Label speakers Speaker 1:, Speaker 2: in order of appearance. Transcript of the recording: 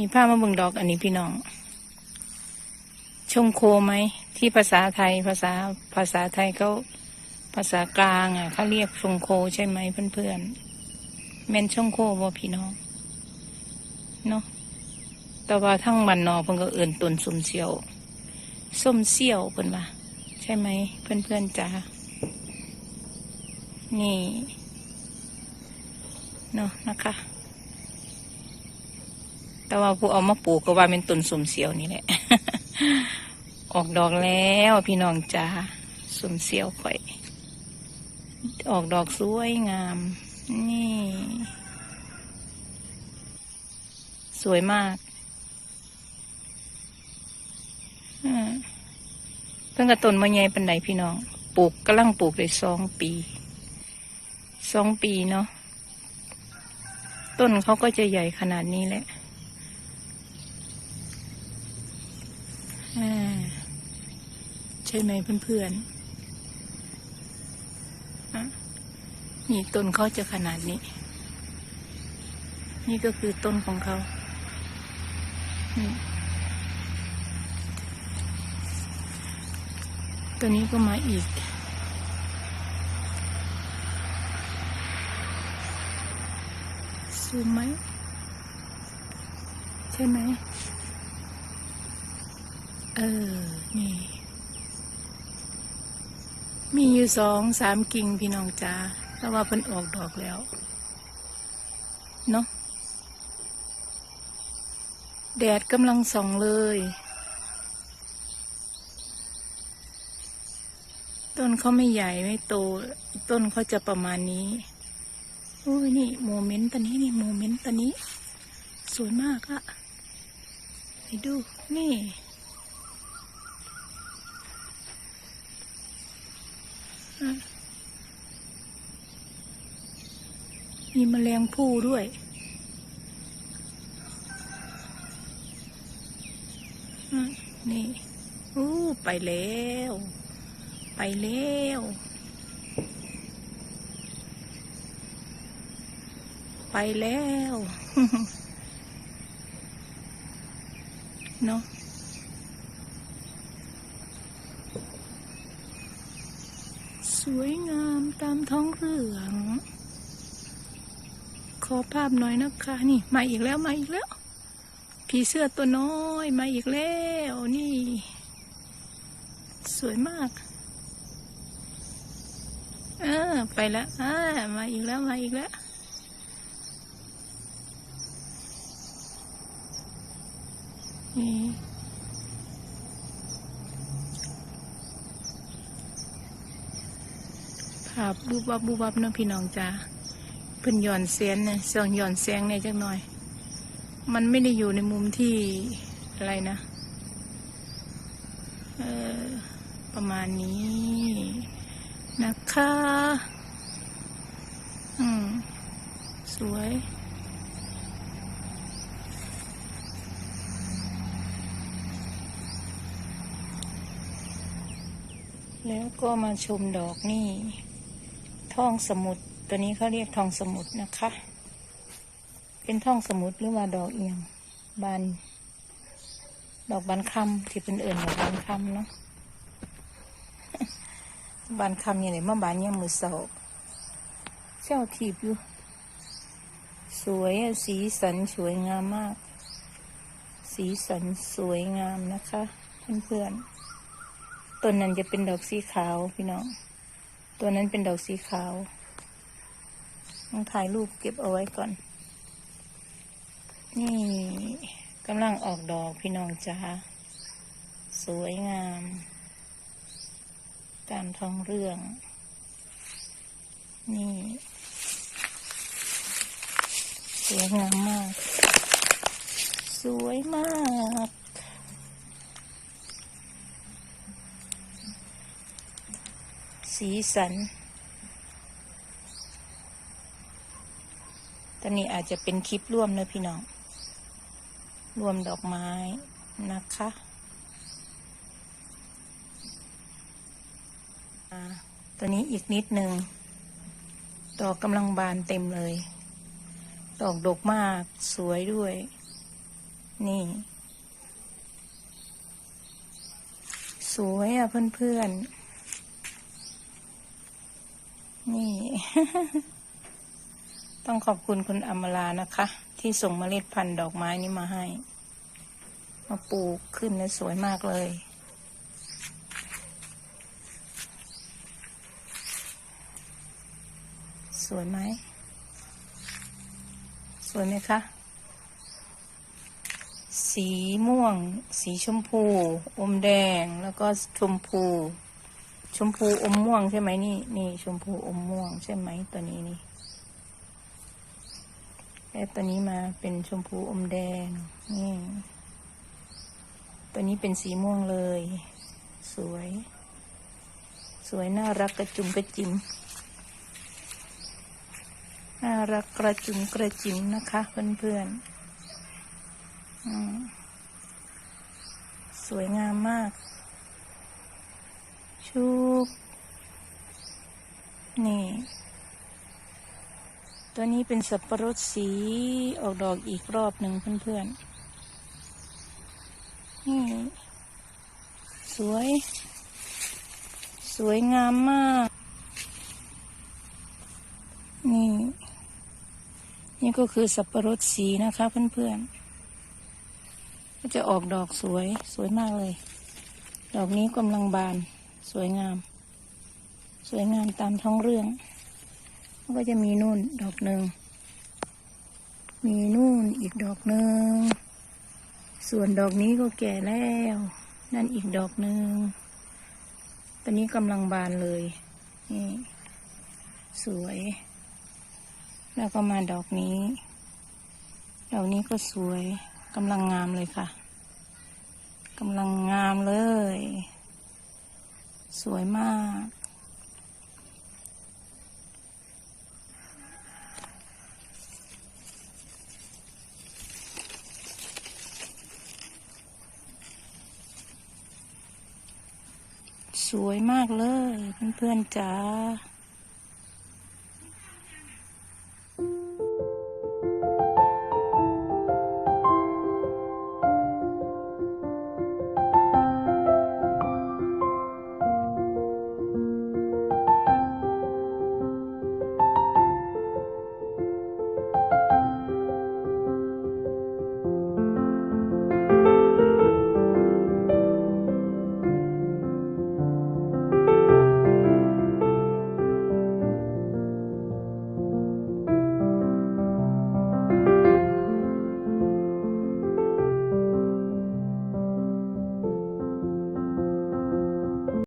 Speaker 1: นี่ผ้ามาเบิ่งดอกอันนี้พี่น้องชงโคไหม ที่ภาษาไทยภาษาภาษาไทยเขาภาษากลางอะเขาเรียกชงโคใช่ไหมเพื่อนๆแม่นชงโคบ่พี่น้องเนาะแต่ว่าทั้งมันนอเพิ่นก็เอื่นตนส้มเสียวส้มเสียวเพิ่นว่าใช่ไหมเพื่อนๆจ้านี่เนาะนะคะ แต่ว่าผู้เอามาปลูกก็ว่าเป็นต้นสมเสียวนี่แหละ ออกดอกแล้วพี่น้องจ้าสมเสียวข่อย ออกดอกสวยงาม นี่ สวยมากเพิ่งกระต้นมาใหญ่ปันไดพี่น้อง ปลูกกำลังปลูกได้สองปีสองปีเนาะต้นเขาก็จะใหญ่ขนาดนี้แหละอ่า ใช่ไหมเพื่อนๆอะนี่ต้นเขาจะขนาดนี้ นี่ก็คือต้นของเขาตัวนี้ก็มาอีกซูมไหม ใช่ไหม เออ นี่ มีอยู่สองสามกิ่งพี่น้องจ้าแต่ว่าเพิ่นออกดอกแล้ว เนาะแดดกำลังส่องเลย ต้นเขาไม่ใหญ่ไม่โต ต้นเขาจะประมาณนี้โอ้ยนี่โมเมนต์ตอนนี้นี่โมเมนต์ตอนนี้ สวยมากอะไปดูนี่ มีแมลงผู้ด้วย นี่อู้ไปแล้ว ไปแล้วไปแล้วเนาะสวยงามตามท้องเรื่อง อภาพหน่อยนะคะ นี่มาอีกแล้วมาอีกแล้ว ผีเสื้อตัวน้อยมาอีกแล้วนี่ สวยมากเออไปแล้วอ่ามาอีกแล้วมาอีกแล้วนี่ภาพบูบับบูบับเนาะพี่น้องจ้า เพิ่นย่อนเสียนเนี่ยเส่องย่อนเสียงเนี่ยจักหน่อย มันไม่ได้อยู่ในมุมที่อะไรนะ เออประมาณนี้นะคะ อืม สวยแล้วก็มาชมดอกนี่ท่องสมุด ตัวนี้เขาเรียกทองสมุดนะคะ เป็นทองสมุดหรือว่าดอกเอียง บาน ดอกบานคำที่เป็นเอื่นดอกบานคำเนาะบานคำย่างไรมาบานยังมือเสาเจ้าทีบอยู่ สวยอะสีสันสวยงามมาก สีสันสวยงามนะคะ เพื่อนๆต้นนั้นจะเป็นดอกสีขาวพี่น้องตัวนั้นเป็นดอกสีขาว ต้องถ่ายรูปเก็บเอาไว้ก่อน นี่กำลังออกดอกพี่น้องจ้าสวยงาม ตามท้องเรื่อง นี่ สวยงามมาก สวยมากสีสัน ตอนนี้อาจจะเป็นคลิปร่วมนะพี่น้อง รวมดอกไม้นะคะตัวนี้อีกนิดหนึ่งดอกกำลังบานเต็มเลย ดอกดกมากสวยด้วย นี่ สวยอะเพื่อนๆ นี่ ต้องขอบคุณคุณอมรานะคะ ที่ส่งเมล็ดพันธุ์ดอกไม้นี้มาให้ มาปลูกขึ้นนะสวยมากเลยสวยไหม สวยไหมคะ สีม่วง สีชมพู อมแดง แล้วก็ชมพู ชมพูอมม่วงใช่ไหมนี่ นี่ชมพูอมม่วงใช่ไหมตัวนี้นี่ แล้วตัวนี้มาเป็นชมพูอมแดง นี่ ตัวนี้เป็นสีม่วงเลย สวย สวยน่ารักกระจุมกระจิมน่ารักกระจุมกระจิมนะคะ เพื่อนๆสวยงามมาก ชุบนี่ ตัวนี้เป็นสับปะรดสีออกดอกอีกรอบหนึ่งเพื่อนๆนี่สวย สวยงามมาก นี่ นี่ก็คือสับปะรดสีนะคะเพื่อนๆ ก็จะออกดอกสวยสวยมากเลย ดอกนี้กำลังบานสวยงาม สวยงามตามท้องเรื่อง ก็จะมีนู่นดอกหนึ่ง มีนู่นอีกดอกหนึ่ง ส่วนดอกนี้ก็แก่แล้ว นั่นอีกดอกหนึ่ง ตอนนี้กำลังบานเลย นี่ สวย แล้วก็มาดอกนี้ ดอกนี้ก็สวยกำลังงามเลยค่ะกำลังงามเลย สวยมาก สวยมากเลยเพื่อนๆจ๋า